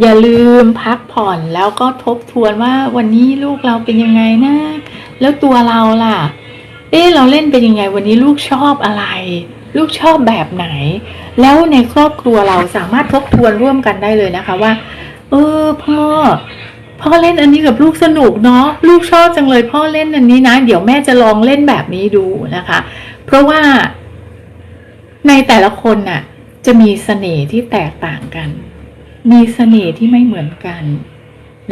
อย่าลืมพักผ่อนแล้วก็ทบทวนว่าวันนี้ลูกเราเป็นยังไงนะ แล้วตัวเราล่ะ เอ๊เราเล่นเป็นยังไง วันนี้ลูกชอบอะไร ลูกชอบแบบไหน แล้วในครอบครัวเราสามารถทบทวนร่วมกันได้เลยนะคะว่า เออพ่อพ่อเล่นอันนี้กับลูกสนุกเนาะลูกชอบจังเลยพ่อเล่นอันนี้นะ เดี๋ยวแม่จะลองเล่นแบบนี้ดูนะคะ เพราะว่าในแต่ละคนน่ะ จะมีเสน่ห์ที่แตกต่างกัน มีเสน่ห์ที่ไม่เหมือนกัน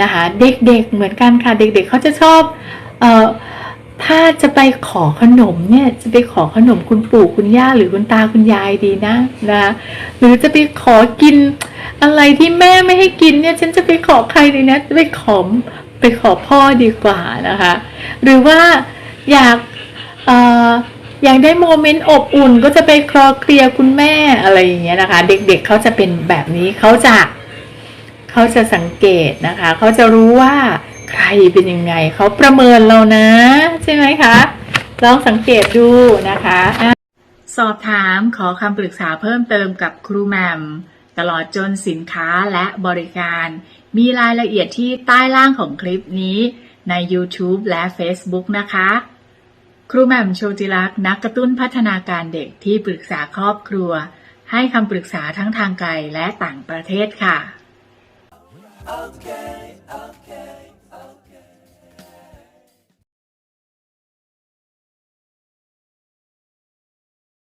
นะคะ เด็กๆเหมือนกันค่ะ เด็กๆเขาจะชอบเอ่อถ้าจะไปขอขนมเนี่ยจะไปขอขนมคุณปู่คุณย่าหรือคุณตาคุณยายดีนะนะหรือจะไปขอกินอะไรที่แม่ไม่ให้กินเนี่ยฉันจะไปขอใครดีนะไปขอไปขอพ่อดีกว่านะคะ หรือว่าอยากเอ่ออยากได้โมเมนต์อบอุ่นก็จะไปคลอเคลียคุณแม่อะไรอย่างเงี้ยนะคะ เด็กๆเขาจะเป็นแบบนี้เขาจะ เขาจะสังเกตนะคะ เขาจะรู้ว่าใครเป็นยังไง เขาประเมินเรานะ ใช่ไหมคะ ลองสังเกตดูนะคะ สอบถามขอคำปรึกษาเพิ่มเติมกับครูแหมมตลอดจนสินค้าและบริการ มีรายละเอียดที่ใต้ล่างของคลิปนี้ใน YouTube และ Facebook นะคะ ครูแหม่มโชติลักษ์นักกระตุ้นพัฒนาการเด็กที่ปรึกษาครอบครัว ให้คำปรึกษาทั้งทางไกลและต่างประเทศค่ะ okay, okay.